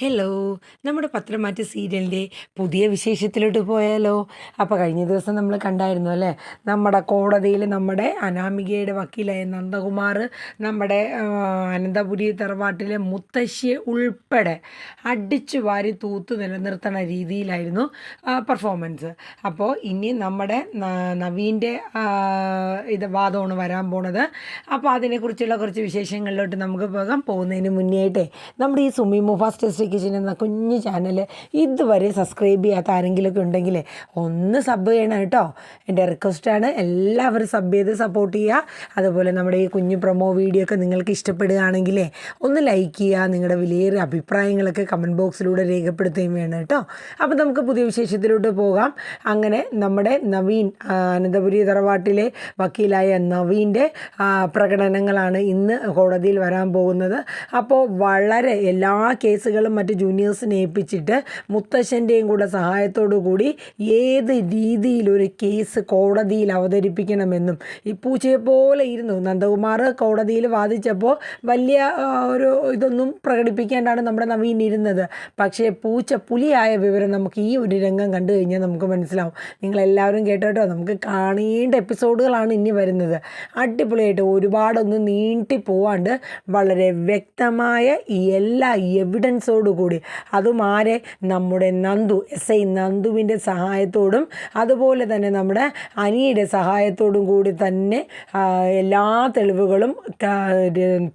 Hello നമ്മുടെ പത്രമാറ്റ സീരിയലിന്റെ പുതിയ വിശേഷത്തിലോട്ട് പോയാലോ? അപ്പോൾ കഴിഞ്ഞ ദിവസം നമ്മൾ കണ്ടായിരുന്നു അല്ലേ? നമ്മുടെ കോടതിയിൽ നമ്മുടെ അനാമികയുടെ വക്കീലായ നന്ദകുമാർ നമ്മുടെ അനന്തപുരി തറവാട്ടിലെ മുത്തശ്ശിയെ ഉൾപ്പെടെ അടിച്ചു വാരി തൂത്ത് നിലനിർത്തണ രീതിയിലായിരുന്നു പെർഫോമൻസ് അപ്പോൾ ഇനി നമ്മുടെ നവീന്റെ ഇത് വാദമാണ് വരാൻ പോണത്. അപ്പോൾ അതിനെക്കുറിച്ചുള്ള കുറച്ച് വിശേഷങ്ങളിലോട്ട് നമുക്ക് പോകാം. പോകുന്നതിന് മുന്നേ നമ്മുടെ ഈ സുമി മുഫാസ് ടെസ്റ്റ് കിച്ചൻ എന്ന കുഞ്ഞു ചാനൽ ഇതുവരെ സബ്സ്ക്രൈബ് ചെയ്യാത്ത ആരെങ്കിലുമൊക്കെ ഉണ്ടെങ്കിൽ ഒന്ന് സബ് ചെയ്യണം കേട്ടോ. എന്റെ റിക്വസ്റ്റാണ് എല്ലാവരും സബ് ചെയ്ത് സപ്പോർട്ട് ചെയ്യുക. അതുപോലെ നമ്മുടെ ഈ കുഞ്ഞു പ്രൊമോ വീഡിയോ ഒക്കെ നിങ്ങൾക്ക് ഇഷ്ടപ്പെടുകയാണെങ്കിലേ ഒന്ന് ലൈക്ക് ചെയ്യുക. നിങ്ങളുടെ വിലയേറിയ അഭിപ്രായങ്ങളൊക്കെ കമന്റ് ബോക്സിലൂടെ രേഖപ്പെടുത്തുകയും വേണം കേട്ടോ. അപ്പോൾ നമുക്ക് പുതിയ വിശേഷത്തിലോട്ട് പോകാം. അങ്ങനെ നമ്മുടെ നവീൻ അനന്തപുരി തറവാട്ടിലെ വക്കീലായ നവീന്റെ പ്രകടനങ്ങളാണ് ഇന്ന് കോടതിയിൽ വരാൻ പോകുന്നത്. അപ്പോൾ വളരെ എല്ലാ കേസുകളും മറ്റ് ജൂനിയേഴ്സിനെ ഏൽപ്പിച്ചിട്ട് മുത്തശ്ശന്റെയും കൂടെ സഹായത്തോടു കൂടി ഏത് രീതിയിലൊരു കേസ് കോടതിയിൽ അവതരിപ്പിക്കണമെന്നും. ഈ പൂച്ചയെ പോലെ ഇരുന്നു. നന്ദകുമാർ കോടതിയിൽ വാദിച്ചപ്പോൾ വലിയ ഒരു ഇതൊന്നും പ്രകടിപ്പിക്കേണ്ടാണ് നമ്മുടെ നവീൻ ഇരുന്നത്. പക്ഷേ പൂച്ച പുലിയായ വിവരം നമുക്ക് ഈ ഒരു രംഗം കണ്ടു കഴിഞ്ഞാൽ നമുക്ക് മനസ്സിലാവും. നിങ്ങളെല്ലാവരും കേട്ടോ നമുക്ക് കാണേണ്ട എപ്പിസോഡുകളാണ് ഇനി വരുന്നത്. അടിപൊളിയായിട്ട് ഒരുപാടൊന്നും നീട്ടി പോവാണ്ട് വളരെ വ്യക്തമായ ഈ എല്ലാ എവിഡൻസോടു കൂടി. അതുമാരെ നമ്മുടെ നന്ദു എസ് ഐ നന്ദുവിന്റെ സഹായത്തോടും അതുപോലെ തന്നെ നമ്മുടെ അനിയുടെ സഹായത്തോടും കൂടി തന്നെ എല്ലാ തെളിവുകളും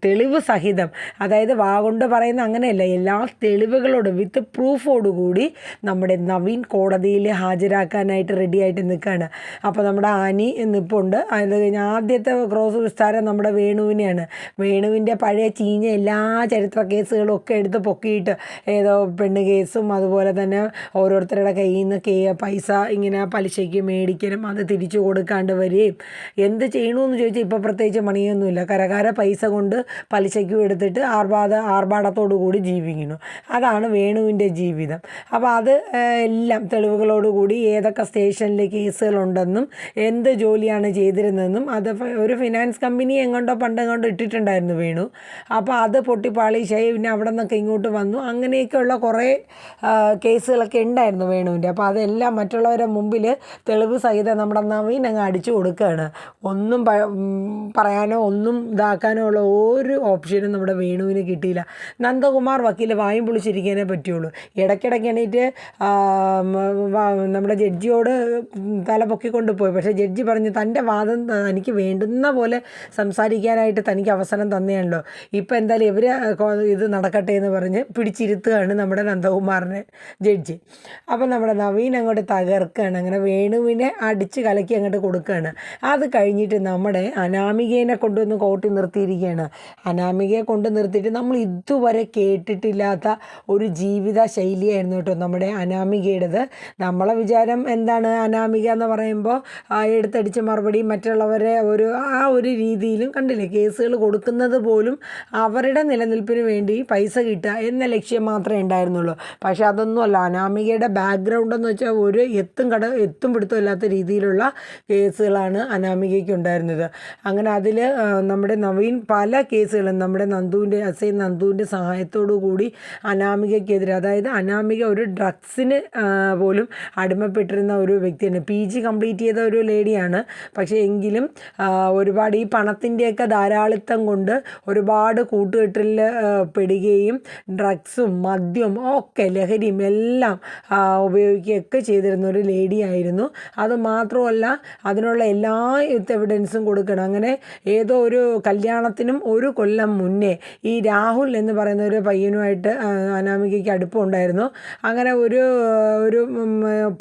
തെളിവ് സഹിതം അതായത് വാ കൊണ്ട് പറയുന്ന അങ്ങനെയല്ല എല്ലാ തെളിവുകളോടും വിത്ത് പ്രൂഫോടുകൂടി നമ്മുടെ നവീൻ കോടതിയിൽ ഹാജരാക്കാനായിട്ട് റെഡിയായിട്ട് നിൽക്കുകയാണ് അപ്പോൾ നമ്മുടെ ആനി നിപ്പുണ്ട്. അത് കഴിഞ്ഞ് ആദ്യത്തെ ക്രോസ് വിസ്താരം നമ്മുടെ വേണുവിനെയാണ്. വേണുവിന്റെ പഴയ ചീഞ്ഞ എല്ലാ ചരിത്ര കേസുകളും ഒക്കെ എടുത്ത് പൊക്കിയിട്ട് ഏതോ പെണ്ണ് കേസും അതുപോലെ തന്നെ ഓരോരുത്തരുടെ കയ്യിൽ നിന്ന് കേ പൈസ ഇങ്ങനെ പലിശയ്ക്ക് മേടിക്കലും അത് തിരിച്ചു കൊടുക്കാണ്ട് വരികയും. എന്ത് ചെയ്യണമെന്ന് ചോദിച്ചാൽ ഇപ്പോൾ പ്രത്യേകിച്ച് മണിയൊന്നുമില്ല. കരകാര പൈസ കൊണ്ട് പലിശയ്ക്കും എടുത്തിട്ട് ആർഭാട ആർഭാടത്തോടു കൂടി ജീവിക്കുന്നു. അതാണ് വേണുവിന്റെ ജീവിതം. അപ്പോൾ അത് എല്ലാം തെളിവുകളോടുകൂടി ഏതൊക്കെ സ്റ്റേഷനിൽ കേസുകളുണ്ടെന്നും എന്ത് ജോലിയാണ് ചെയ്തിരുന്നതെന്നും അത് ഒരു ഫിനാൻസ് കമ്പനി എങ്ങോട്ടോ പണ്ടെങ്ങോട്ടോ ഇട്ടിട്ടുണ്ടായിരുന്നു വേണു. അപ്പോൾ അത് പൊട്ടിപ്പാളിശായി പിന്നെ അവിടെ നിന്നൊക്കെ ഇങ്ങോട്ട് വന്നു. അങ്ങനെയൊക്കെയുള്ള കുറേ കേസുകളൊക്കെ ഉണ്ടായിരുന്നു വേണുവിന്റെ. അപ്പോൾ അതെല്ലാം മറ്റുള്ളവരുടെ മുമ്പിൽ തെളിവ് സഹിതം നമ്മുടെ നവീൻ അങ്ങ് അടിച്ചു കൊടുക്കുകയാണ്. ഒന്നും പറയാനോ ഒന്നും ഇതാക്കാനോ ഉള്ള ഒരു ഓപ്ഷനും നമ്മുടെ വേണുവിന് കിട്ടിയില്ല. നന്ദകുമാർ വക്കീൽ വായും പൊളിച്ചിരിക്കാനേ പറ്റുള്ളൂ. ഇടയ്ക്കിടയ്ക്ക് എണീറ്റ് നമ്മുടെ ജഡ്ജിയോട് തല പൊക്കിക്കൊണ്ട് പോയി. പക്ഷേ ജഡ്ജി പറഞ്ഞു തന്റെ വാദം തനിക്ക് വേണ്ടുന്ന പോലെ സംസാരിക്കാനായിട്ട് തനിക്ക് അവസരം തന്നെയാണല്ലോ. ഇപ്പോൾ എന്തായാലും ഇവർ ഇത് നടക്കട്ടെ എന്ന് പറഞ്ഞ് പിടിച്ചിരുത്തുകയാണ് നമ്മുടെ നന്ദകുമാറിനെ ജഡ്ജി. അപ്പം നമ്മുടെ നവീൻ അങ്ങോട്ട് തകർക്കുകയാണ്. അങ്ങനെ വേണുവിനെ അടിച്ച് കലക്കി അങ്ങോട്ട് കൊടുക്കുകയാണ്. അത് കഴിഞ്ഞിട്ട് നമ്മുടെ അനാമികേനെ കൊണ്ടുവന്ന് കോട്ടി നിർത്തിയിരിക്കുകയാണ്. അനാമികയെ കൊണ്ട് നിർത്തിയിട്ട് നമ്മൾ ഇതുവരെ കേട്ടിട്ടില്ലാത്ത ഒരു ജീവിത ശൈലിയായിരുന്നു കേട്ടോ നമ്മുടെ അനാമികയുടേത്. നമ്മളെ വിചാരം എന്താണ്? അനാമിക എന്ന് പറയുമ്പോൾ എടുത്തടിച്ച് മറുപടി മറ്റുള്ളവരെ ഒരു ആ ഒരു രീതിയിലും കണ്ടില്ലേ? കേസുകൾ കൊടുക്കുന്നത് പോലും അവരുടെ നിലനിൽപ്പിന് വേണ്ടി പൈസ കിട്ടുക എന്ന ലക്ഷ്യം മാത്രമേ ഉണ്ടായിരുന്നുള്ളൂ. പക്ഷേ അതൊന്നുമല്ല അനാമികയുടെ ബാക്ക്ഗ്രൗണ്ട് എന്ന് വെച്ചാൽ ഒരു എത്തും കട എത്തും പിടുത്തം ഇല്ലാത്ത രീതിയിലുള്ള കേസുകളാണ് അനാമികയ്ക്ക് ഉണ്ടായിരുന്നത്. അങ്ങനെ അതിൽ നമ്മുടെ നവീൻ പല കേസുകളും നമ്മുടെ നന്ദുവിന്റെ എസ് ഐ നന്ദുവിന്റെ സഹായത്തോടു കൂടി അനാമികയ്ക്കെതിരെ അതായത് അനാമിക ഒരു ഡ്രഗ്സിന് പോലും അടിമപ്പെട്ടിരുന്ന ഒരു വ്യക്തിയാണ്. പി ജി കംപ്ലീറ്റ് ചെയ്ത ഒരു ലേഡിയാണ്. പക്ഷേ എങ്കിലും ഒരുപാട് ഈ പണത്തിന്റെയൊക്കെ ധാരാളിത്തം കൊണ്ട് ഒരുപാട് കൂട്ടുകെട്ടിൽ പെടുകയും ഡ്രഗ്സും മദ്യവും ഒക്കെ ലഹരിയും എല്ലാം ഉപയോഗിക്കുകയൊക്കെ ചെയ്തിരുന്ന ഒരു ലേഡിയായിരുന്നു അത് മാത്രമല്ല അതിനുള്ള എല്ലാ എവിഡൻസും കൊടുക്കണം. അങ്ങനെ ഏതോ ഒരു കല്യാണത്തിനും ഒരു കൊല്ലം മുന്നേ ഈ രാഹുൽ എന്ന് പറയുന്ന ഒരു പയ്യനുമായിട്ട് അനാമികയ്ക്ക് അടുപ്പമുണ്ടായിരുന്നു. അങ്ങനെ ഒരു ഒരു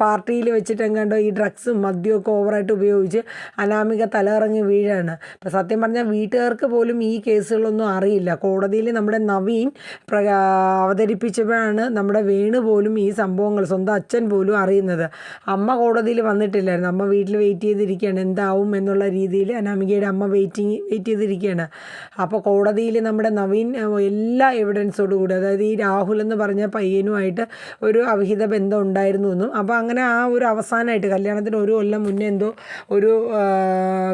പാർട്ടിയിൽ വെച്ചിട്ട് എങ്ങാണ്ടോ ഈ ഡ്രഗ്സും മദ്യമൊക്കെ ഓവറായിട്ട് ഉപയോഗിച്ച് അനാമിക തലകറങ്ങി വീഴാണ്. അപ്പോൾ സത്യം പറഞ്ഞാൽ വീട്ടുകാർക്ക് പോലും ഈ കേസുകളൊന്നും അറിയില്ല. കോടതിയിൽ നമ്മുടെ നവീൻ പ്രകാ അവതരിപ്പിച്ചപ്പോഴാണ് നമ്മുടെ വേണു പോലും ഈ സംഭവങ്ങൾ സ്വന്തം അച്ഛൻ പോലും അറിയുന്നത്. അമ്മ കോടതിയിൽ വന്നിട്ടില്ലായിരുന്നു. അമ്മ വീട്ടിൽ വെയിറ്റ് ചെയ്തിരിക്കുകയാണ്. എന്താവും എന്നുള്ള രീതിയിൽ അനാമികയുടെ അമ്മ വെയിറ്റിംഗ് വെയിറ്റ് ചെയ്തിരിക്കുകയാണ്. അപ്പോൾ കോടതിയിൽ നമ്മുടെ നവീൻ എല്ലാ എവിഡൻസോടു കൂടി അതായത് ഈ രാഹുൽ എന്ന് പറഞ്ഞ പയ്യനുമായിട്ട് ഒരു അവിഹിത ബന്ധം ഉണ്ടായിരുന്നു എന്നും. അപ്പോൾ അങ്ങനെ ആ ഒരു അവസാനമായിട്ട് കല്യാണത്തിന് ഒരു കൊല്ലം മുന്നേ എന്തോ ഒരു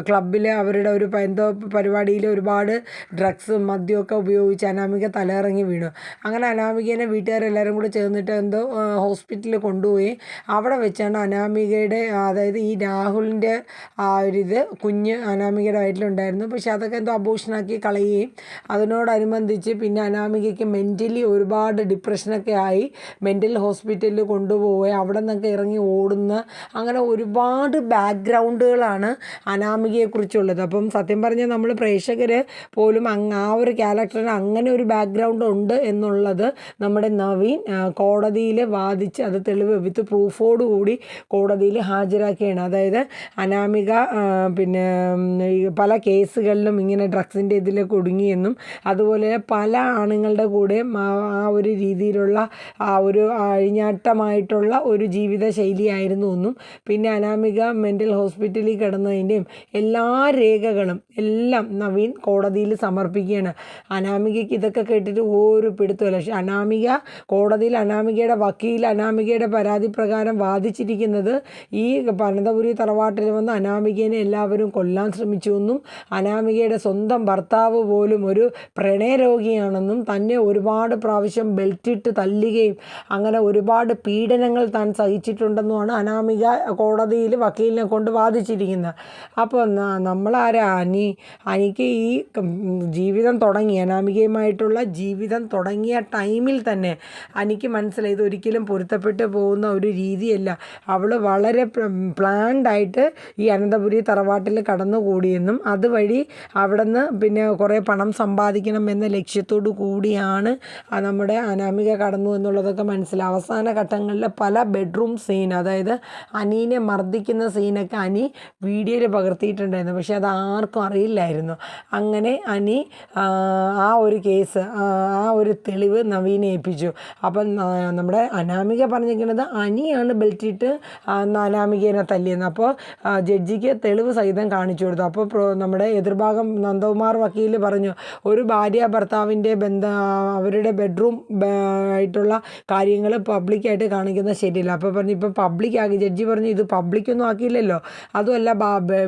ക്ലബിൽ അവരുടെ ഒരു എന്തോ പരിപാടിയിൽ ഒരുപാട് ഡ്രഗ്സും മദ്യമൊക്കെ ഉപയോഗിച്ച് അനാമിക തലയിറങ്ങി വീണു. അങ്ങനെ അനാമികേനെ വീട്ടുകാരെല്ലാവരും കൂടെ ചേർന്നിട്ട് എന്തോ ഹോസ്പിറ്റലിൽ കൊണ്ടുപോയി. അവിടെ വെച്ചാണ് അനാമികയുടെ അതായത് ഈ രാഹുലിന്റെ ആ ഒരിത് കുഞ്ഞ് അനാമികയുടെ വയറ്റിലുണ്ടായിരുന്നു പക്ഷെ അതൊക്കെ എന്തോ അബോഷനാക്കി കളയുകയും അതിനോടനുബന്ധിച്ച് പിന്നെ അനാമികയ്ക്ക് മെന്റലി ഒരുപാട് ഡിപ്രഷനൊക്കെ ആയി മെന്റൽ ഹോസ്പിറ്റലിൽ കൊണ്ടുപോയി അവിടെ നിന്നൊക്കെ ഇറങ്ങി ഓടുന്ന അങ്ങനെ ഒരുപാട് ബാക്ക്ഗ്രൗണ്ടുകളാണ് അനാമികയെക്കുറിച്ചുള്ളത്. അപ്പം സത്യം പറഞ്ഞാൽ നമ്മൾ പ്രേക്ഷകർ പോലും അങ്ങ് ആ ഒരു ക്യാരക്ടറിന് അങ്ങനെ ഒരു ബാക്ക്ഗ്രൗണ്ട് ഉണ്ട് എന്നുള്ളത് നമ്മുടെ നവീൻ കോടതിയിൽ വാദിച്ച് അത് തെളിവ് വിത്ത് പ്രൂഫോടുകൂടി കോടതിയിൽ ഹാജരാക്കിയാണ്. അതായത് അനാമിക പിന്നെ പല കേസുകളിലും ഇങ്ങനെ ഡ്രഗ്സിന്റെ ഇതിൽ കുടുങ്ങിയെന്നും അതുപോലെ പല ആണുങ്ങളുടെ കൂടെ ആ ഒരു രീതിയിലുള്ള ആ ഒരു അഴിഞ്ഞാട്ടമായിട്ടുള്ള ഒരു ജീവിത ശൈലിയായിരുന്നു എന്നും പിന്നെ അനാമിക മെന്റൽ ഹോസ്പിറ്റലിൽ കിടന്നതിന്റെയും എല്ലാ രേഖകളും എല്ലാം നവീൻ കോടതിയിൽ സമർപ്പിക്കുകയാണ്. അനാമികയ്ക്ക് ഇതൊക്കെ കേട്ടിട്ട് ഒരു പിടുത്തമില്ല പക്ഷെ അനാമിക കോടതിയിൽ അനാമികയുടെ വക്കീൽ അനാമികയുടെ പരാതി പ്രകാരം വാദിച്ചിരിക്കുന്നത് ഈ പനന്തപുരി തറവാട്ടിൽ വന്ന് അനാമികേനെ എല്ലാവരും കൊല്ലാൻ ശ്രമിച്ചുവെന്നും അനാമികയുടെ സ്വന്തം ഭർത്താവ് പോലും ഒരു പ്രണയരോഗിയാണെന്നും തന്നെ ഒരുപാട് പ്രാവശ്യം ബെൽറ്റിട്ട് തല്ലുകയും അങ്ങനെ ഒരുപാട് പീഡനങ്ങൾ താൻ സഹിച്ചിട്ടുണ്ടെന്നുമാണ് അനാമിക കോടതിയിൽ വക്കീലിനെ കൊണ്ട് വാദിച്ചിരിക്കുന്നത്. അപ്പോൾ നമ്മളാരാ? അനി അനിക്ക് ഈ ജീവിതം തുടങ്ങി. അനാമികയുമായിട്ടുള്ള ജീവിതം തുടങ്ങിയ ടൈമിൽ തന്നെ അനിക്ക് മനസ്സിലായി ഇതൊരിക്കലും പൊരുത്തപ്പെട്ട് പോകുന്ന ഒരു രീതിയല്ല. അവൾ വളരെ പ്ലാൻഡായിട്ട് ഈ അനന്തപുരി തറവാട്ടിൽ കടന്നുകൂടിയെന്നും അതുവഴി അവിടെ നിന്ന് പിന്നെ കുറേ പണം സമ്പാദിക്കണം എന്ന ലക്ഷ്യത്തോടു കൂടിയാണ് നമ്മുടെ അനാമിക കടന്നു എന്നുള്ളതൊക്കെ മനസ്സിലാവും അവസാന ഘട്ടങ്ങളിൽ പല ബെഡ്റൂം സീൻ അതായത് അനീനെ മർദ്ദിക്കുന്ന സീനൊക്കെ അനി വീഡിയോയിൽ പകർത്തിയിട്ടുണ്ടായിരുന്നു. പക്ഷേ അത് ആർക്കും അറിയില്ലായിരുന്നു. അങ്ങനെ അനി ആ, ഒരു കേസ് ആ ഒരു തെളിവ് നവീനെ ഏൽപ്പിച്ചു അപ്പം നമ്മുടെ അനാമിക പറഞ്ഞിരിക്കുന്നത് അനിയാണ് ബെൽറ്റിട്ട് അനാമികേനെ തല്ലിയെന്ന്. അപ്പോൾ ജഡ്ജിക്ക് തെളിവ് സഹിതം കാണിച്ചു കൊടുത്തു. അപ്പോൾ നമ്മുടെ എതിർഭാഗം നന്ദകുമാർ വക്കീൽ പറഞ്ഞു ഒരു ഭാര്യ ഭർത്താവിന്റെ ബന്ധ അവരുടെ ബെഡ്റൂം ആയിട്ടുള്ള കാര്യങ്ങൾ പബ്ലിക്കായിട്ട് കാണിക്കുന്നത് ശരിയല്ല. അപ്പോൾ പറഞ്ഞു ഇപ്പം പബ്ലിക് ആക്കി ജഡ്ജി പറഞ്ഞു ഇത് പബ്ലിക്കൊന്നും ആക്കിയില്ലല്ലോ. അതുമല്ല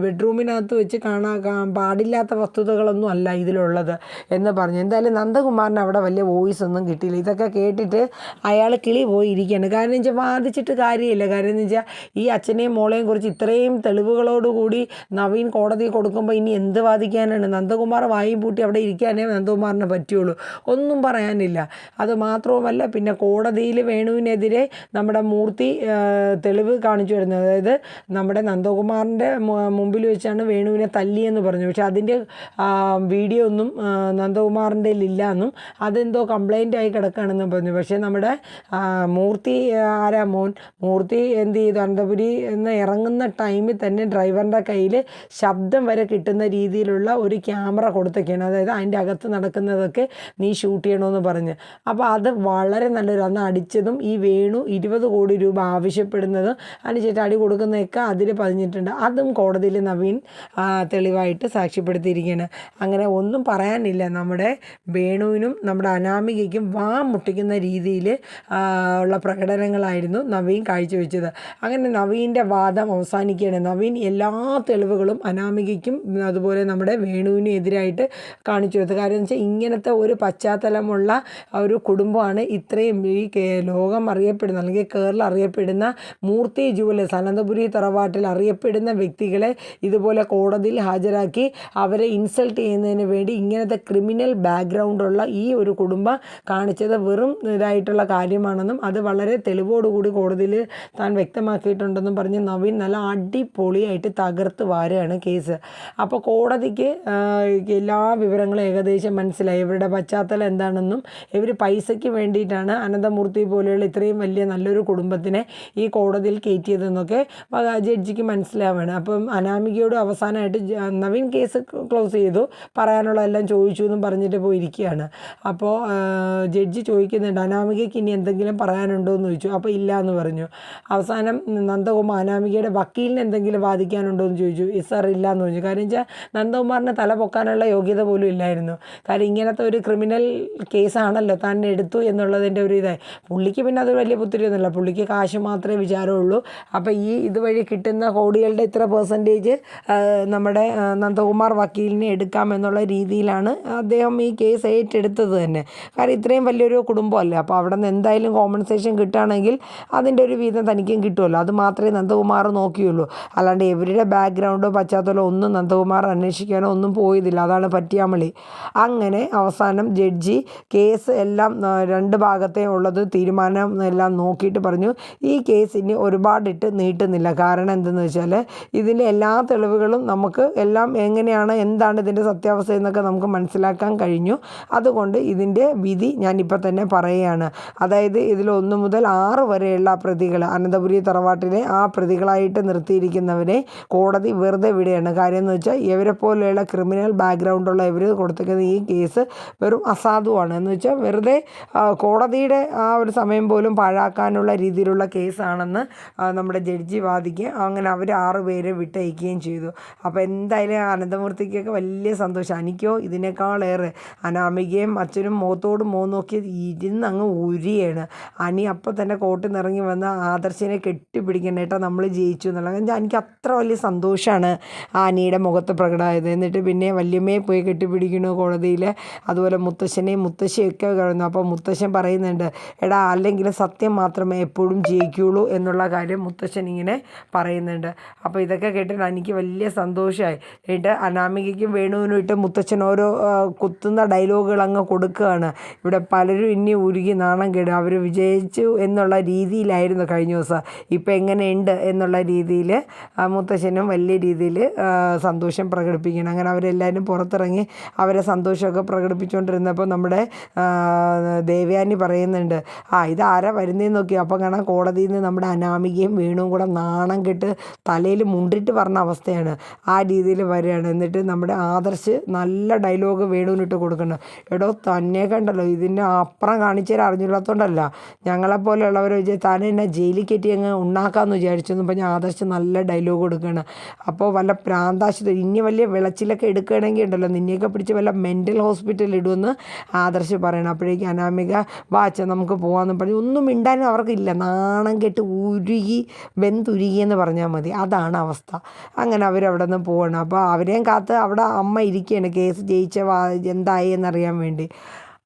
ബെഡ്റൂമിനകത്ത് വെച്ച് കാണാൻ പാടില്ലാത്ത വസ്തുതകളൊന്നും അല്ല ഇതിലുള്ളത്. എന്ന് പറഞ്ഞു. എന്തായാലും നന്ദകുമാറിന് അവിടെ വലിയ വോയിസ് ഒന്നും കിട്ടിയില്ല ഇതൊക്കെ കേട്ടിട്ട് അയാൾ കിളി പോയി കാരണം എന്ന് വെച്ചാൽ വാദിച്ചിട്ട് കാര്യമില്ല. കാരണം എന്ന് വെച്ചാൽ ഈ അച്ഛനെയും മോളെയും കുറിച്ച് ഇത്രയും തെളിവുകളോടുകൂടി നവീൻ കോടതി കൊടുക്കുമ്പോൾ ഇനി എന്ത് വാദിക്കാനാണ്? നന്ദകുമാർ വായും പൂട്ടി അവിടെ ഇരിക്കാനേ നന്ദകുമാറിന് പറ്റുള്ളൂ. ഒന്നും പറയാനില്ല. അത് മാത്രവുമല്ല പിന്നെ കോടതിയിൽ വേണുവിനെതിരെ നമ്മുടെ മൂർത്തി തെളിവ് കാണിച്ചു വരുന്നത്. അതായത് നമ്മുടെ നന്ദകുമാറിന്റെ മുമ്പിൽ വെച്ചാണ് വേണുവിനെ തല്ലിയെന്ന് പറഞ്ഞു. പക്ഷെ അതിന്റെ വീഡിയോ ഒന്നും നന്ദകുമാറിന്റെ ഇല്ല എന്നും അതെന്തോ കംപ്ലൈന്റ് ആയി കിടക്കുകയാണെന്ന് പറഞ്ഞു. പക്ഷേ നമ്മുടെ മൂർത്തി ആരാ മോൻ? മൂർത്തി എന്ത് ചെയ്തു? അനന്തപുരി എന്ന് ഇറങ്ങുന്ന ടൈമിൽ തന്നെ ഡ്രൈവറിന്റെ കയ്യിൽ ശബ്ദം വരെ കിട്ടുന്ന രീതിയിലുള്ള ഒരു ക്യാമറ കൊടുത്തൊക്കെയാണ്. അതായത് അതിന്റെ അകത്ത് നടക്കുന്നതൊക്കെ നീ ഷൂട്ട് ചെയ്യണമെന്ന് പറഞ്ഞ്. അപ്പോൾ അത് വളരെ നല്ലൊരു അന്ന് അടിച്ചതും ഈ വേണു ഇരുപത് കോടി രൂപ ആവശ്യപ്പെടുന്നതും അതിന് അടി കൊടുക്കുന്നതൊക്കെ അതിൽ പതിഞ്ഞിട്ടുണ്ട്. അതും കോടതിയിൽ നവീൻ തെളിവായിട്ട് സാക്ഷ്യപ്പെടുത്തിയിരിക്കുകയാണ്. അങ്ങനെ ഒന്നും പറയാനില്ല. നമ്മുടെ വേണുവിനും നമ്മുടെ അനാമികയ്ക്കും വാ മുട്ടിക്കുന്ന രീതിയിൽ ഉള്ള പ്രകടനങ്ങളായിരുന്നു നവീൻ കാഴ്ചവെച്ചത്. അങ്ങനെ നവീന്റെ വാദം അവസാനിക്കുകയാണ്. നവീൻ എല്ലാ തെളിവുകളും അനാമികയ്ക്കും അതുപോലെ നമ്മുടെ വേണുവിനും എതിരായിട്ട് കാണിച്ചു കൊടുത്തു. കാരണം വെച്ചാൽ ഇങ്ങനത്തെ ഒരു പശ്ചാത്തലമുള്ള ഒരു കുടുംബമാണ് ഇത്രയും ഈ ലോകം അറിയപ്പെടുന്ന അല്ലെങ്കിൽ കേരളം അറിയപ്പെടുന്ന മൂർത്തി ജുവലേഴ്സ് അനന്തപുരി തറവാട്ടിൽ അറിയപ്പെടുന്ന വ്യക്തികളെ ഇതുപോലെ കോടതിയിൽ ഹാജരാക്കി അവരെ ഇൻസൾട്ട് ചെയ്യുന്നതിന് വേണ്ടി ഇങ്ങനത്തെ ക്രിമിനൽ ബാക്ക്ഗ്രൗണ്ടുള്ള ഈ ഒരു കുടുംബം കാണിച്ചത് വെറും ഇതായിട്ടുള്ള കാര്യമാണെന്നും അത് വളരെ തെളിവോടുകൂടി കോടതിയിൽ താൻ വ്യക്തമാക്കിയിട്ടുണ്ടെന്നും പറഞ്ഞ് നവീൻ നല്ല അടിപൊളിയായിട്ട് തകർത്ത് വാരുകയാണ് കേസ്. അപ്പോൾ കോടതിക്ക് എല്ലാ വിവരങ്ങളും ഏകദേശം മനസ്സിലായി. ഇവരുടെ പശ്ചാത്തലം എന്താണെന്നും ഇവർ പൈസയ്ക്ക് വേണ്ടിയിട്ടാണ് അനന്തമൂർത്തി പോലെയുള്ള ഇത്രയും വലിയ നല്ലൊരു കുടുംബത്തിനെ ഈ കോടതിയിൽ കയറ്റിയതെന്നൊക്കെ ജഡ്ജിക്ക് മനസ്സിലാവുകയാണ് അപ്പം അനാമികയോട് അവസാനമായിട്ട് നവീൻ കേസ് ക്ലോസ് ചെയ്തു പറയാനുള്ളതെല്ലാം ചോദിച്ചു എന്നും പറഞ്ഞിട്ട് പോയിരിക്കുകയാണ്. അപ്പോൾ ജഡ്ജി ചോദിക്കുന്നുണ്ട് അനാമികയ്ക്ക് ഇനി എന്തെങ്കിലും പറയാനുണ്ടോ എന്ന് ചോദിച്ചു. അപ്പോൾ ഇല്ല എന്ന് പറഞ്ഞു. അവസാനം നന്ദകുമാർ അനാമികയുടെ വക്കീലിന് എന്തെങ്കിലും വാദിക്കാനുണ്ടോ എന്ന് ചോദിച്ചു. ഇസർ സാർ ഇല്ല എന്ന് പറഞ്ഞു കാരണം വെച്ചാൽ നന്ദകുമാറിന് തല പൊക്കാനുള്ള യോഗ്യത പോലും ഇല്ലായിരുന്നു. കാരണം ഇങ്ങനത്തെ ഒരു ക്രിമിനൽ കേസാണല്ലോ താൻ എടുത്തു എന്നുള്ളതിന്റെ ഒരു ഇതായി. പുള്ളിക്ക് പിന്നെ അത് വലിയ പുത്തിരിയൊന്നുമില്ല പുള്ളിക്ക് കാശ് മാത്രമേ വിചാരമുള്ളൂ. അപ്പോൾ ഈ ഇതുവഴി കിട്ടുന്ന കോടികളുടെ ഇത്ര പെർസെന്റേജ് നമ്മുടെ നന്ദകുമാർ വക്കീലിനെ എടുക്കാം എന്നുള്ള രീതിയിലാണ് അദ്ദേഹം ഈ കേസ് ഏറ്റെടുത്തത് തന്നെ. കാരണം ഇത്രയും അത്രയും വലിയൊരു കുടുംബമല്ലേ? അപ്പോൾ അവിടെ നിന്ന് എന്തായാലും കോമ്പൻസേഷൻ കിട്ടുകയാണെങ്കിൽ അതിന്റെ ഒരു വീതം തനിക്കും കിട്ടുമല്ലോ. അത് മാത്രമേ നന്ദകുമാർ നോക്കിയുള്ളൂ. അല്ലാണ്ട് ഇവരുടെ ബാക്ക്ഗ്രൗണ്ടോ പശ്ചാത്തലമോ ഒന്നും നന്ദകുമാർ അന്വേഷിക്കാനോ ഒന്നും പോയതില്ല. അതാണ് പറ്റിയാമളി. അങ്ങനെ അവസാനം ജഡ്ജി കേസ് എല്ലാം രണ്ട് ഭാഗത്തെ ഉള്ളത് തീരുമാനം എല്ലാം നോക്കിയിട്ട് പറഞ്ഞു ഈ കേസ് ഇനി ഒരുപാടിട്ട് നീട്ടുന്നില്ല. കാരണം എന്തെന്ന് വെച്ചാൽ ഇതിന്റെ എല്ലാ തെളിവുകളും നമുക്ക് എല്ലാം എങ്ങനെയാണ് എന്താണ് ഇതിന്റെ സത്യാവസ്ഥ എന്നൊക്കെ നമുക്ക് മനസ്സിലാക്കാൻ കഴിഞ്ഞു. അതുകൊണ്ട് ഇതിന്റെ വിധി ഞാനിപ്പോൾ തന്നെ പറയുകയാണ്. അതായത് ഇതിൽ ഒന്ന് മുതൽ ആറ് വരെയുള്ള പ്രതികൾ അനന്തപുരി തറവാട്ടിലെ ആ പ്രതികളായിട്ട് നിർത്തിയിരിക്കുന്നവരെ കോടതി വെറുതെ വിടുകയാണ്. കാര്യം എന്ന് വെച്ചാൽ ഇവരെ പോലെയുള്ള ക്രിമിനൽ ബാക്ക്ഗ്രൗണ്ട് ഉള്ള ഇവർ കൊടുത്തിരിക്കുന്ന ഈ കേസ് വെറും അസാധുവാണ്. എന്ന് വെച്ചാൽ വെറുതെ കോടതിയുടെ ആ ഒരു സമയം പോലും പാഴാക്കാനുള്ള രീതിയിലുള്ള കേസാണെന്ന് നമ്മുടെ ജഡ്ജി വാദിക്കുക അങ്ങനെ അവർ ആറ് പേരെ വിട്ടയക്കുകയും ചെയ്തു. അപ്പോൾ എന്തായാലും അനന്തമൂർത്തിക്കൊക്കെ വലിയ സന്തോഷം. എനിക്കോ ഇതിനേക്കാളേറെ അനാമികയും അച്ഛനും മുഖത്തോടും മുഖം നോക്കി ഇരുന്ന് അങ്ങ് ഉരിയാണ്. അനി അപ്പം തന്നെ കോട്ടിൽ നിന്ന് ഇറങ്ങി വന്ന ആദർശിനെ കെട്ടിപ്പിടിക്കണം കേട്ടോ നമ്മൾ ജയിച്ചു എന്നുള്ളത് എനിക്ക് അത്ര വലിയ സന്തോഷമാണ് ആ അനിയുടെ മുഖത്ത് പ്രകടമായത്. എന്നിട്ട് പിന്നെ വല്യമ്മയെ പോയി കെട്ടിപ്പിടിക്കണു കോടതിയിൽ അതുപോലെ മുത്തശ്ശനെയും മുത്തശ്ശിയൊക്കെ കഴിഞ്ഞു അപ്പോൾ മുത്തശ്ശൻ പറയുന്നുണ്ട് എടാ അല്ലെങ്കിൽ സത്യം മാത്രമേ എപ്പോഴും ജയിക്കുകയുള്ളൂ എന്നുള്ള കാര്യം മുത്തശ്ശൻ ഇങ്ങനെ പറയുന്നുണ്ട്. അപ്പോൾ ഇതൊക്കെ കേട്ടിട്ട് എനിക്ക് വലിയ സന്തോഷമായി എന്നിട്ട് അനാമികയ്ക്കും വേണുവിനും ഇട്ട് മുത്തച്ഛൻ ഓരോ കുത്തുന്ന ഡയലോഗുകൾ അങ്ങ് കൊടുക്കുകയാണ്. ഇവിടെ പലരും ഇനി ഉരുകി നാണം കേടും. അവർ വിജയിച്ചു എന്നുള്ള രീതിയിലായിരുന്നു കഴിഞ്ഞ ദിവസം. ഇപ്പം എങ്ങനെയുണ്ട് എന്നുള്ള രീതിയിൽ മുത്തശ്ശനും വലിയ രീതിയിൽ സന്തോഷം പ്രകടിപ്പിക്കണം അങ്ങനെ അവരെല്ലാവരും പുറത്തിറങ്ങി അവരെ സന്തോഷമൊക്കെ പ്രകടിപ്പിച്ചുകൊണ്ടിരുന്നപ്പോൾ നമ്മുടെ ദേവ്യാനി പറയുന്നുണ്ട് ആ ഇത് ആരാ വരുന്നതെന്ന് നോക്കി അപ്പം കാണാൻ കോടതിയിൽ നിന്ന് നമ്മുടെ അനാമികയും വീണും കൂടെ നാണം കെട്ട് തലയിൽ മുണ്ടിട്ട് പറഞ്ഞ അവസ്ഥയാണ്. ആ രീതിയിൽ വരികയാണ്. എന്നിട്ട് നമ്മുടെ ആദർശ് നല്ല ഡയലോഗ് വേണുവിനിട്ട് കൊടുക്കണം എടോ തന്നെ കണ്ടല്ലോ ഇതിന്റെ അപ്പുറം കാണിച്ചാൽ അറിഞ്ഞില്ലാത്തതുകൊണ്ടല്ല ഞങ്ങളെപ്പോലെയുള്ളവർ വിചാരിച്ച് താൻ എന്നെ ജയിലിൽ കയറ്റി അങ്ങ് ഉണ്ടാക്കാമെന്ന് അപ്പോൾ ഞാൻ ആദർശ് നല്ല ഡയലോഗ് കൊടുക്കുകയാണ് അപ്പോൾ വല്ല പ്രാന്താശുപത്രി ഇനി വലിയ വിളച്ചിലൊക്കെ എടുക്കുകയാണെങ്കിൽ ഉണ്ടല്ലോ നിന്നെയൊക്കെ പിടിച്ച് വല്ല മെന്റൽ ഹോസ്പിറ്റലിൽ ഇടുമെന്ന് ആദർശ് പറയണം. അപ്പോഴേക്കും അനാമിക വാച്ച നമുക്ക് പോകാമെന്ന് പറഞ്ഞ് ഒന്നും മിണ്ടാനും അവർക്കില്ല. നാണം കെട്ട് ഉരുകി വെന്തുരുകി എന്ന് പറഞ്ഞാൽ മതി. അതാണ് അവസ്ഥ. അങ്ങനെ അവരവിടെ നിന്ന് പോകണം അപ്പോൾ അവരെയും കാത്ത് അവിടെ അമ്മ ഇരിക്കുകയാണ്. കേസ് ജയിച്ച എന്തായി എന്നറിയാൻ വേണ്ടി.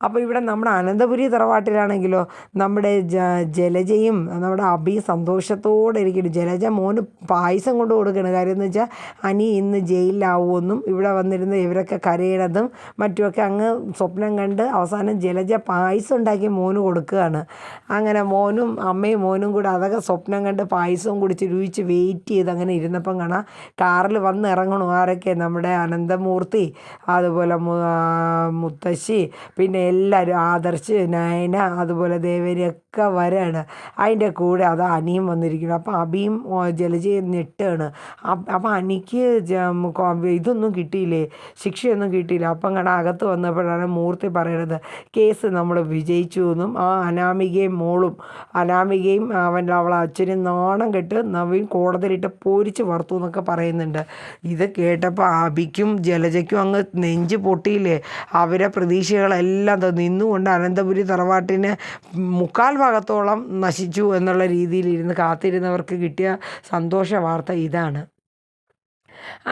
അപ്പോൾ ഇവിടെ നമ്മുടെ അനന്തപുരി തറവാട്ടിലാണെങ്കിലോ നമ്മുടെ ജ ജലജയും നമ്മുടെ അഭി സന്തോഷത്തോടെ ഇരിക്കുന്നു. ജലജ മോന് പായസം കൊണ്ട് കൊടുക്കണം. കാര്യം എന്ന് വെച്ചാൽ അനി ഇന്ന് ജയിലിലാവുമെന്നും ഇവിടെ വന്നിരുന്ന ഇവരൊക്കെ കരയണതും മറ്റുമൊക്കെ അങ്ങ് സ്വപ്നം കണ്ട് അവസാനം ജലജ പായസം ഉണ്ടാക്കി മോന് കൊടുക്കുകയാണ്. അങ്ങനെ മോനും അമ്മയും മോനും കൂടെ അതൊക്കെ സ്വപ്നം കണ്ട് പായസവും കുടിച്ച് രുചിച്ച് വെയിറ്റ് ചെയ്ത് അങ്ങനെ ഇരുന്നപ്പം കാണാം കാറിൽ വന്ന് ഇറങ്ങണു ആരൊക്കെ? നമ്മുടെ അനന്തമൂർത്തി അതുപോലെ മുത്തശ്ശി പിന്നെ എല്ലാവരും ആദർശ് നയന അതുപോലെ ദേവരിയൊക്കെ വരാണ്. അതിന്റെ കൂടെ അത് അനിയും വന്നിരിക്കുന്നു. അപ്പോൾ അബിയും ഓ, ജലജയും ഞെട്ടാണ് അപ്പം അനിക്ക് ഇതൊന്നും കിട്ടിയില്ലേ? ശിക്ഷയൊന്നും കിട്ടിയില്ല. അപ്പം കണ്ട അകത്ത് വന്നപ്പോഴാണ് മൂർത്തി പറയണത് കേസ് നമ്മൾ വിജയിച്ചു എന്നും ആ അനാമികയും മോളും അനാമികയും അവന്റെ അവളെ അച്ഛനും നാണം കെട്ട് നവീൻ കോടതിയിലിട്ട് പൊരിച്ച് വറുത്തു എന്നൊക്കെ പറയുന്നുണ്ട്. ഇത് കേട്ടപ്പോൾ അബിക്കും ജലജയ്ക്കും അങ്ങ് നെഞ്ച് പൊട്ടിയില്ലേ? അവരെ പ്രതീക്ഷകളെല്ലാം ത- നിന്നുകൊണ്ട് അനന്തപുരി തറവാട്ടിന് മുക്കാൽ ഭാഗത്തോളം നശിച്ചു എന്നുള്ള രീതിയിലിരുന്ന് കാത്തിരുന്നവർക്ക് കിട്ടിയ സന്തോഷ വാർത്ത ഇതാണ്.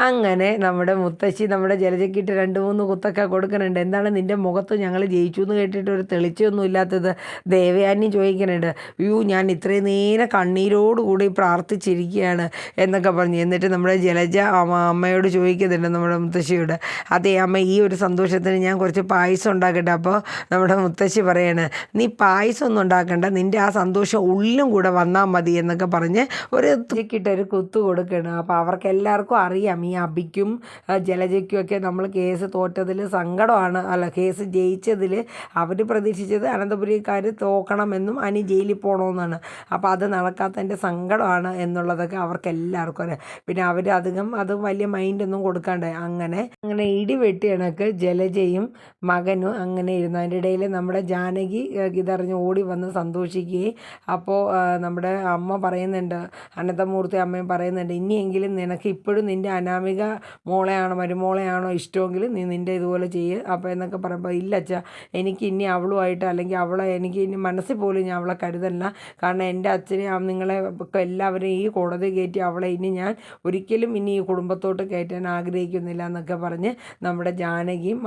അങ്ങനെ നമ്മുടെ മുത്തശ്ശി നമ്മുടെ ജലജക്കിട്ട് രണ്ട് മൂന്ന് കുത്തൊക്കെ കൊടുക്കുന്നുണ്ട്. എന്താണ് നിന്റെ മുഖത്ത് ഞങ്ങൾ ജയിച്ചു എന്ന് കേട്ടിട്ട് ഒരു തെളിച്ചൊന്നും ഇല്ലാത്തത്? ദേവയാനി ചോദിക്കുന്നുണ്ട്. അയ്യോ ഞാൻ ഇത്രയും നേരം കണ്ണീരോടുകൂടി പ്രാർത്ഥിച്ചിരിക്കുകയാണ് എന്നൊക്കെ പറഞ്ഞു. എന്നിട്ട് നമ്മുടെ ജലജ അമ്മയോട് ചോദിക്കുന്നുണ്ട് നമ്മുടെ മുത്തശ്ശിയോട്. അതേ അമ്മ ഈ ഒരു സന്തോഷത്തിന് ഞാൻ കുറച്ച് പായസം ഉണ്ടാക്കട്ടെ. അപ്പോൾ നമ്മുടെ മുത്തശ്ശി പറയാണ് നീ പായസം ഒന്നും ഉണ്ടാക്കണ്ട. നിന്റെ ആ സന്തോഷം ഉള്ളിലും കൂടെ വന്നാൽ മതി എന്നൊക്കെ പറഞ്ഞ് ഒരു കിട്ടൊരു കുത്തു കൊടുക്കണം അപ്പോൾ അവർക്ക് എല്ലാവർക്കും അറിയാം ഈ അബിക്കും ജലജയ്ക്കുമൊക്കെ നമ്മൾ കേസ് തോറ്റതിൽ സങ്കടമാണ്. അല്ല കേസ് ജയിച്ചതിൽ അവർ പ്രതീക്ഷിച്ചത് അനന്തപുരിക്കാർ തോക്കണമെന്നും അനി ജയിലിൽ പോകണമെന്നാണ് അപ്പോൾ അത് നടക്കാത്തതിന്റെ സങ്കടമാണ് എന്നുള്ളതൊക്കെ അവർക്ക് എല്ലാവർക്കും അറിയാം. പിന്നെ അവർ അധികം അത് വലിയ മൈൻഡൊന്നും കൊടുക്കാണ്ട് അങ്ങനെ അങ്ങനെ ഇടി വെട്ടി കണക്ക് ജലജയും മകനും അങ്ങനെ ഇരുന്നു. അതിന്റെ ഇടയിൽ നമ്മുടെ ജാനകി ഇതറിഞ്ഞ് ഓടി വന്ന് സന്തോഷിക്കുകയും അപ്പോൾ നമ്മുടെ അമ്മ പറയുന്നുണ്ട് അനന്തമൂർത്തി അമ്മയും പറയുന്നുണ്ട് ഇനിയെങ്കിലും നിനക്ക് ഇപ്പോഴും നിന്റെ നിന്റെ അനാമിക മോളെയാണോ മരുമോളെയാണോ ഇഷ്ടമെങ്കിൽ നീ നിന്റെ ഇതുപോലെ ചെയ്യ്. അപ്പോൾ എന്നൊക്കെ പറയുമ്പോൾ ഇല്ല അച്ഛാ എനിക്ക് ഇനി അവളുമായിട്ട് അല്ലെങ്കിൽ അവളെ എനിക്ക് ഇനി മനസ്സിൽ പോലും ഞാൻ അവളെ കരുതല്ല കാരണം എന്റെ അച്ഛനെ നിങ്ങളെ എല്ലാവരെയും ഈ കോടതി കയറ്റി അവളെ ഇനി ഞാൻ ഒരിക്കലും ഇനി ഈ കുടുംബത്തോട്ട് കയറ്റാൻ ആഗ്രഹിക്കുന്നില്ല എന്നൊക്കെ പറഞ്ഞ് നമ്മുടെ ജാനകിയും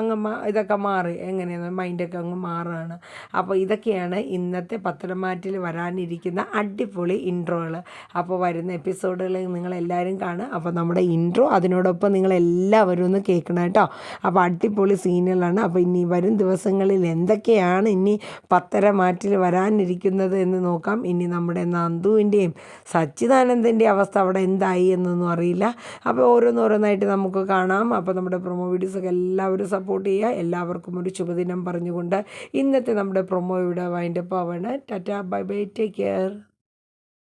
അങ്ങ് ഇതൊക്കെ മാറി. എങ്ങനെയാണ് മൈൻഡൊക്കെ അങ്ങ് മാറുകയാണ് അപ്പോൾ ഇതൊക്കെയാണ് ഇന്നത്തെ പത്രമാറ്റിൽ വരാനിരിക്കുന്ന അടിപൊളി ഇൻട്രോകൾ അപ്പോൾ വരുന്ന എപ്പിസോഡുകൾ നിങ്ങളെല്ലാവരും കാണുക. അപ്പോൾ നമ്മുടെ ഇൻട്രോ അതിനോടൊപ്പം നിങ്ങൾ എല്ലാവരും ഒന്ന് കേൾക്കണം കേട്ടോ. അപ്പോൾ അടിപൊളി സീനുകളാണ് അപ്പോൾ ഇനി വരും ദിവസങ്ങളിൽ എന്തൊക്കെയാണ് ഇനി പത്തര മാറ്റിൽ വരാനിരിക്കുന്നത് എന്ന് നോക്കാം. ഇനി നമ്മുടെ നന്ദുവിന്റെയും സച്ചിദാനന്ദന്റെയും അവസ്ഥ അവിടെ എന്തായി എന്നൊന്നും അറിയില്ല. അപ്പോൾ ഓരോന്നോരോന്നായിട്ട് നമുക്ക് കാണാം. അപ്പോൾ നമ്മുടെ പ്രൊമോ വീഡിയോസൊക്കെ എല്ലാവരും സപ്പോർട്ട് ചെയ്യുക. എല്ലാവർക്കും ഒരു ശുഭദിനം പറഞ്ഞുകൊണ്ട് ഇന്നത്തെ നമ്മുടെ പ്രൊമോ ഇവിടെ wind up ആവാണ്. Tata bye bye take care